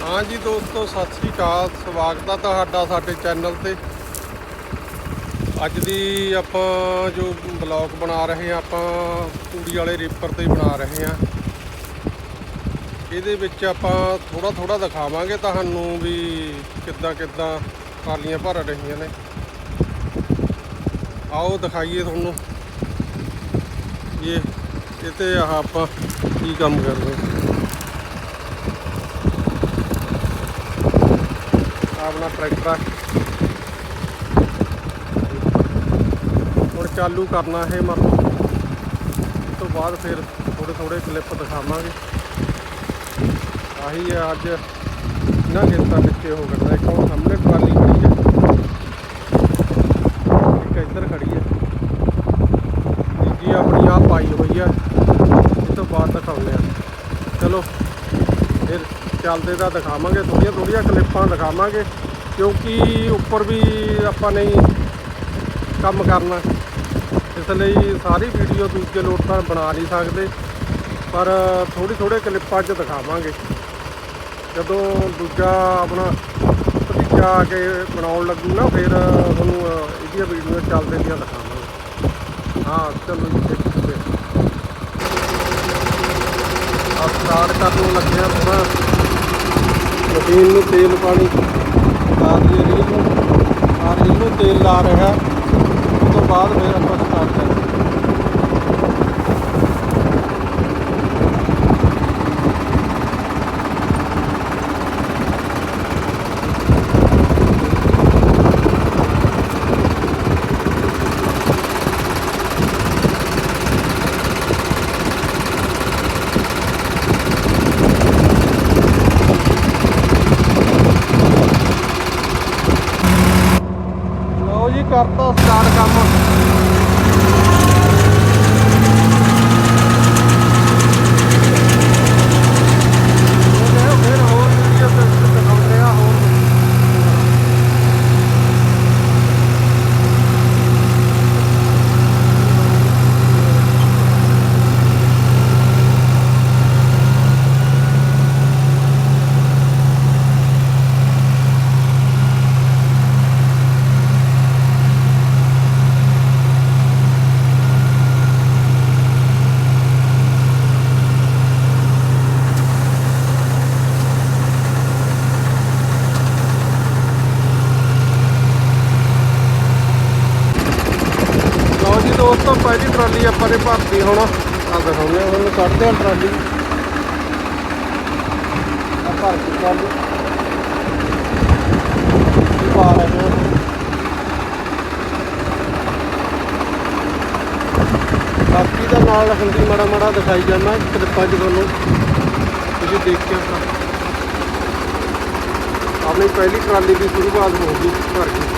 ਹਾਂ ਜੀ ਦੋਸਤੋ, ਸਤਿ ਸ੍ਰੀ ਅਕਾਲ। ਸਵਾਗਤ ਆ ਤੁਹਾਡਾ ਸਾਡੇ ਚੈਨਲ ਤੇ। ਅੱਜ ਦੀ ਆਪਾਂ ਜੋ ਬਲੌਗ ਬਣਾ ਰਹੇ ਹਾਂ, ਆਪਾਂ ਤੂੜੀ ਵਾਲੇ ਰੀਪਰ ਤੇ ਬਣਾ ਰਹੇ ਹਾਂ। ਇਹਦੇ ਵਿੱਚ ਆਪਾਂ ਥੋੜਾ ਥੋੜਾ ਦਿਖਾਵਾਂਗੇ ਤੁਹਾਨੂੰ ਵੀ ਕਿੱਦਾਂ ਕਿੱਦਾਂ ਟਰਾਲੀਆਂ ਭਰ ਰਹੀਆਂ ਨੇ। ਆਓ ਦਿਖਾਈਏ ਤੁਹਾਨੂੰ। ਇਹ ਇਹ ਤੇ ਆਹ ਆਪਾਂ ਕੀ ਕੰਮ ਕਰਦੇ ਹਾਂ। ਆਪਣਾ ਟਰੈਕਟਰ ਆ। ਹੁਣ ਚਾਲੂ ਕਰਨਾ ਇਹ ਮਤਲਬ ਉਸ ਤੋਂ ਬਾਅਦ ਫਿਰ ਥੋੜੇ ਥੋੜੇ ਕਲਿੱਪ ਦਿਖਾਵਾਂਗੇ। ਆਹੀ ਆ ਅੱਜ ਨਾ ਖੇਤਾਂ ਵਿੱਚ ਹੋ ਕਰਦਾ ਇੱਕ ਉਹ ਸਾਹਮਣੇ ਟਰਾਲੀ ਖੜੀ ਹੈ ਇੱਕ ਇੱਧਰ ਖੜੀ ਹੈ ਦੂਜੀ ਆਪਣੀ ਆ ਪਾਈ ਹੋਈ ਆ। ਇਸ ਤੋਂ ਬਾਅਦ ਦਿਖਾਉਂਦੇ ਆ। ਚਲੋ, ਫਿਰ ਚੱਲਦੇ ਤਾਂ ਦਿਖਾਵਾਂਗੇ ਥੋੜੀਆਂ ਥੋੜੀਆਂ ਕਲਿੱਪਾਂ ਦਿਖਾਵਾਂਗੇ, ਕਿਉਂਕਿ ਉੱਪਰ ਵੀ ਆਪਾਂ ਨਹੀਂ ਕੰਮ ਕਰਨਾ। ਇਸ ਲਈ ਸਾਰੀ ਵੀਡੀਓ ਦੂਜੇ ਲੋਟ ਤਾਂ ਬਣਾ ਨਹੀਂ ਸਕਦੇ, ਪਰ ਥੋੜੀ ਥੋੜੇ ਕਲਿੱਪਾਂ 'ਚ ਦਿਖਾਵਾਂਗੇ। ਜਦੋਂ ਦੂਜਾ ਆਪਣਾ ਭਤੀਜਾ ਆ ਕੇ ਬਣਾਉਣ ਲੱਗੂ ਨਾ, ਫਿਰ ਤੁਹਾਨੂੰ ਇਹਦੀਆਂ ਵੀਡੀਓ ਚੱਲਦੇ ਦੀਆਂ ਦਿਖਾਵਾਂਗੇ। ਹਾਂ, ਚਲੋ ਜੀ ਦੇਖੀਏ ਆ। ਸਟਾਰਟ ਕਰਨ ਨੂੰ ਲੱਗਿਆ ਥੋੜਾ ਮਸ਼ੀਨ ਨੂੰ ਤੇਲ ਪਾਣੀ ਲਾ ਦਈਏ ਰੀਲ ਨੂੰ। ਆ ਰੀਲ ਨੂੰ ਤੇਲ ਲਾ ਰਿਹਾ। ਉਸ ਤੋਂ ਬਾਅਦ ਫਿਰ ਆਪਾਂ ਸਟਾਰਟ ਕਰਾਂਗੇ ਲਓ ਜੀ ਕਰਤਾ ਸਟਾਰਟ ਕੰਮ ਫਿਰ ਫਿਰ ਹੋਰ ਵੀਡੀਓ ਤੇ ਦਿਖਾਉਂਦੇ ਆ ਹੋਰ ਲਓ ਜੀ ਪਹਿਲੀ ਟਰਾਲੀ ਆਪਾਂ ਨੇ ਭਰਤੀ ਹੁਣ। ਆ ਦਿਖਾਉਂਦੇ ਹਾਂ, ਹੁਣ ਕੱਢਦੇ ਹਾਂ ਟਰਾਲੀ। ਆ ਭਰ ਕੇ ਟਰਾਲੀ। ਇਹ ਪਾ ਰਹੇ ਹਾਂ। ਬਾਕੀ ਦਾ ਨਾਲ ਹੁੰਦੀ ਮਾੜਾ ਮਾੜਾ ਦਿਖਾਈ ਜਾਂਦਾ ਕਿਰਪਾ 'ਚ ਤੁਹਾਨੂੰ। ਤੁਸੀਂ ਦੇਖਿਆ ਕੇ ਆਪਣੀ ਪਹਿਲੀ ਟਰਾਲੀ ਦੀ ਸ਼ੁਰੂਆਤ ਹੋ ਗਈ ਭਰ ਕੇ।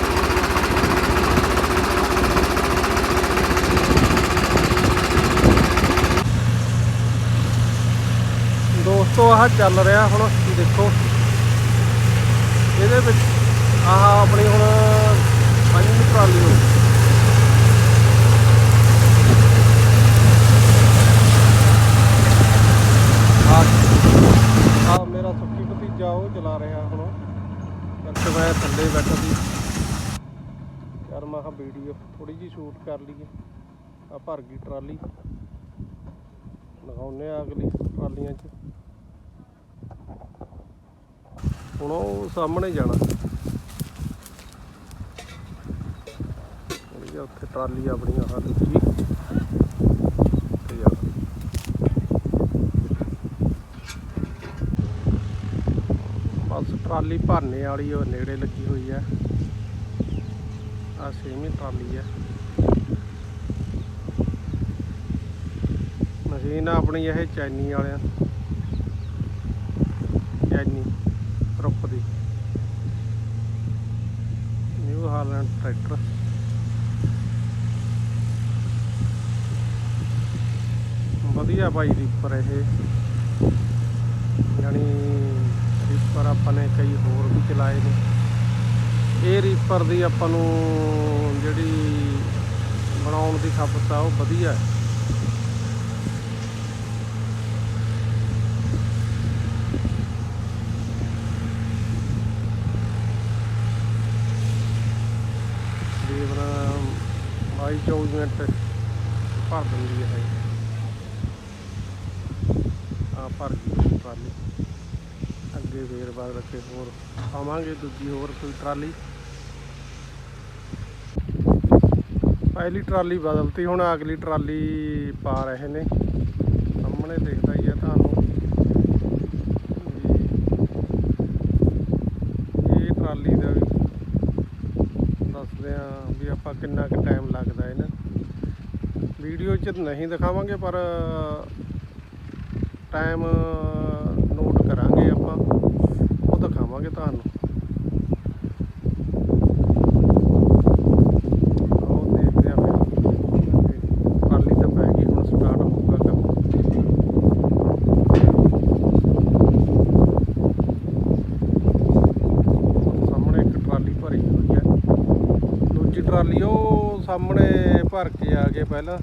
ਦੋਸਤੋ ਆਹ ਚੱਲ ਰਿਹਾ ਹੁਣ, ਦੇਖੋ। ਇਹਦੇ ਵਿੱਚ ਆਹ ਆਪਣੀ ਹੁਣ ਪੰਜਵੀਂ ਟਰਾਲੀ ਹੋ ਆ ਮੇਰਾ ਸੁੱਕੀ ਭਤੀਜਾ ਉਹ ਚਲਾ ਰਿਹਾ ਹੁਣ। ਤੇ ਮੈਂ ਥੱਲੇ ਬੈਠਾ ਸੀ। ਯਾਰ ਮੈਂ ਕਿਹਾ ਵੀਡੀਓ ਥੋੜੀ ਜੀ ਸ਼ੂਟ ਕਰ ਲਈਏ। ਆ ਭਰ ਗਈ ਟਰਾਲੀ। ਲਗਾਉਨੇ ਆ ਅਗਲੀ ਟਰਾਲੀਆਂ 'ਚ। ਹੁਣ ਉਹ ਸਾਹਮਣੇ ਜਾਣਾ। ਇਹ ਉੱਥੇ ਟਰਾਲੀ ਆਪਣੀ ਆਹ ਦੂਜੀ ਬਸ ਟਰਾਲੀ ਭਰਨੇ ਵਾਲੀ ਉਹ ਨੇੜੇ ਲੱਗੀ ਹੋਈ ਹੈ ਆ ਛੇਵੀਂ ਟਰਾਲੀ ਹੈ ਮਸ਼ੀਨ ਆਪਣੀ ਇਹ ਚੈਨੀ ਵਾਲਿਆਂ। ਚੈਨੀ। ਗਰੁੱਪ ਦੀ। ਨਿਊ ਹਾਲੈਂਡ ਟਰੈਕਟਰ ਵਧੀਆ ਭਾਈ ਰੀਪਰ ਇਹ। ਯਾਨੀ ਰੀਪਰ ਆਪਾਂ ਨੇ ਕਈ ਹੋਰ ਵੀ ਚਲਾਏ ਨੇ। ਇਹ ਰੀਪਰ ਦੀ ਆਪਾਂ ਨੂੰ ਜਿਹੜੀ ਬਣਾਉਣ ਦੀ ਖਪਤ ਆ, ਉਹ ਵਧੀਆ ਹੈ। 22 24 ਮਿੰਟ ਭਰ ਦਿੰਦੀ ਹੈ ਆ ਭਰ ਗਈ ਟਰਾਲੀ। ਅੱਗੇ ਫੇਰ ਬਾਅਦ ਰੱਖੇ ਹੋਰ ਆਵਾਂਗੇ, ਦੂਜੀ ਹੋਰ ਕੋਈ ਟਰਾਲੀ। ਪਹਿਲੀ ਟਰਾਲੀ ਬਦਲਤੀ, ਹੁਣ ਅਗਲੀ ਟਰਾਲੀ ਪਾ ਰਹੇ ਨੇ। ਸਾਹਮਣੇ ਦੇਖਦਾ ਹੀ ਹੈ ਤੁਹਾਨੂੰ ਵੀ ਇਹ ਟਰਾਲੀ ਦਾ ਵੀ ਦੱਸਦੇ ਆ ਵੀ ਆਪਾਂ ਕਿੰਨਾ ਕੁ ਟਾਈਮ ਲੱਗਦਾ। ਵੀਡੀਓ 'ਚ ਨਹੀਂ ਦਿਖਾਵਾਂਗੇ, ਪਰ ਟਾਈਮ ਨੋਟ ਕਰਾਂਗੇ ਆਪਾਂ। ਉਹ ਦਿਖਾਵਾਂਗੇ ਤੁਹਾਨੂੰ। ਉਹ ਦੇਖਦੇ ਆ ਫਿਰ। ਟਰਾਲੀ ਤਾਂ ਪੈ ਗਈ, ਹੁਣ ਸਟਾਰਟ ਹੋਊਗਾ ਕੰਮ। ਸਾਹਮਣੇ ਇੱਕ ਟਰਾਲੀ ਭਰੀ ਹੋਈ ਹੈ ਦੂਜੀ ਟਰਾਲੀ ਉਹ ਸਾਹਮਣੇ ਭਰ ਕੇ ਆ ਗਏ ਪਹਿਲਾਂ।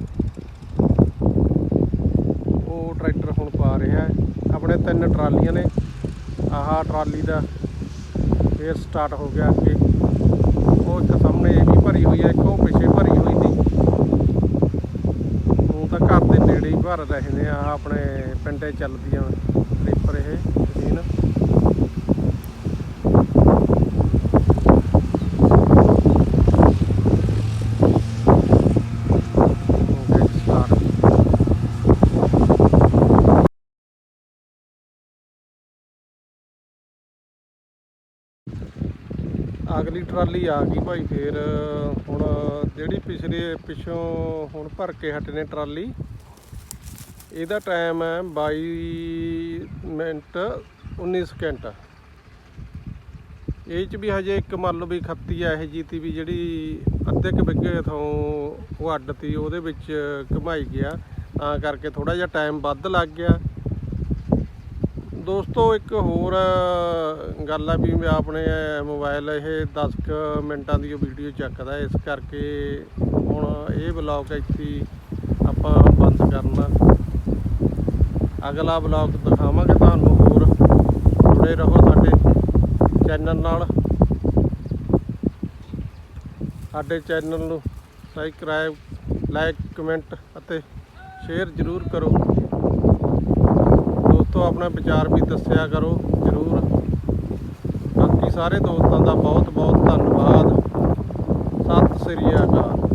ਉਹ ਟਰੈਕਟਰ ਹੁਣ ਪਾ ਰਿਹਾ ਹੈ। ਆਪਣੇ ਤਿੰਨ ਟਰਾਲੀਆਂ ਨੇ। ਆਹ ਟਰਾਲੀ ਦਾ ਫੇਰ ਸਟਾਰਟ ਹੋ ਗਿਆ ਅੱਗੇ। ਉਹ ਇੱਕ ਸਾਹਮਣੇ ਇਹ ਵੀ ਭਰੀ ਹੋਈ ਹੈ। ਇੱਕ ਉਹ ਪਿੱਛੇ ਭਰੀ ਹੋਈ ਸੀ। ਉਹ ਤਾਂ ਘਰ ਦੇ ਨੇੜੇ ਹੀ ਭਰ ਰਹੇ ਨੇ ਆ ਆਪਣੇ ਪਿੰਡੇ ਚੱਲਦੀਆਂ ਟ੍ਰਿਪਰ ਇਹ ਮਸ਼ੀਨ ਹੋ ਗਿਆ ਸਟਾਰਟ ਅਗਲੀ ਟਰਾਲੀ ਆ ਗਈ ਭਾਈ ਫੇਰ, ਹੁਣ ਜਿਹੜੀ ਪਿਛਲੇ, ਪਿੱਛੋਂ ਹੁਣ ਭਰ ਕੇ ਹਟੇ ਨੇ ਟਰਾਲੀ, ਇਹਦਾ ਟਾਈਮ ਹੈ 22 ਮਿੰਟ 19 ਸਕਿੰਟ ਇਹ ਚ ਵੀ ਹਜੇ ਇੱਕ ਮੰਨ ਲਓ ਵੀ ਖੱਤੀ ਆ, ਇਹ ਜੀ ਤੀ ਵੀ ਜਿਹੜੀ ਅੱਧੇ ਕੁ ਬਿੱਗੇ ਥੋਂ ਉਹ ਅੱਡ ਤੀ, ਉਹਦੇ ਵਿੱਚ ਘਮਾਈ ਗਿਆ। ਤਾਂ ਕਰਕੇ ਥੋੜਾ ਜਿਹਾ ਟਾਈਮ ਵੱਧ ਲੱਗ ਗਿਆ। ਦੋਸਤੋ, ਇੱਕ ਹੋਰ ਗੱਲ ਆ ਵੀ ਮੈਂ ਆਪਣੇ ਮੋਬਾਈਲ ਇਹ 10 ਕੁ ਮਿੰਟਾਂ ਦੀ ਵੀਡੀਓ ਚੱਕਦਾ, ਇਸ ਕਰਕੇ ਹੁਣ ਇਹ ਬਲੌਗ ਇੱਥੇ ਆਪਾਂ ਬੰਦ ਕਰਨਾ। ਅਗਲਾ ਬਲੌਗ ਦਿਖਾਵਾਂਗੇ ਤੁਹਾਨੂੰ ਹੋਰ। ਜੁੜੇ ਰਹੋ ਸਾਡੇ ਚੈਨਲ ਨਾਲ। ਸਾਡੇ ਚੈਨਲ ਨੂੰ ਸਬਸਕ੍ਰਾਈਬ ਲਾਈਕ ਕਮੈਂਟ ਅਤੇ ਸ਼ੇਅਰ ਜ਼ਰੂਰ ਕਰੋ। ਦੋਸਤੋ ਆਪਣਾ ਵਿਚਾਰ ਵੀ ਦੱਸਿਆ ਕਰੋ, ਜ਼ਰੂਰ। ਬਾਕੀ ਸਾਰੇ ਦੋਸਤਾਂ ਦਾ ਬਹੁਤ ਬਹੁਤ ਧੰਨਵਾਦ। ਸਤਿ ਸ੍ਰੀ ਅਕਾਲ।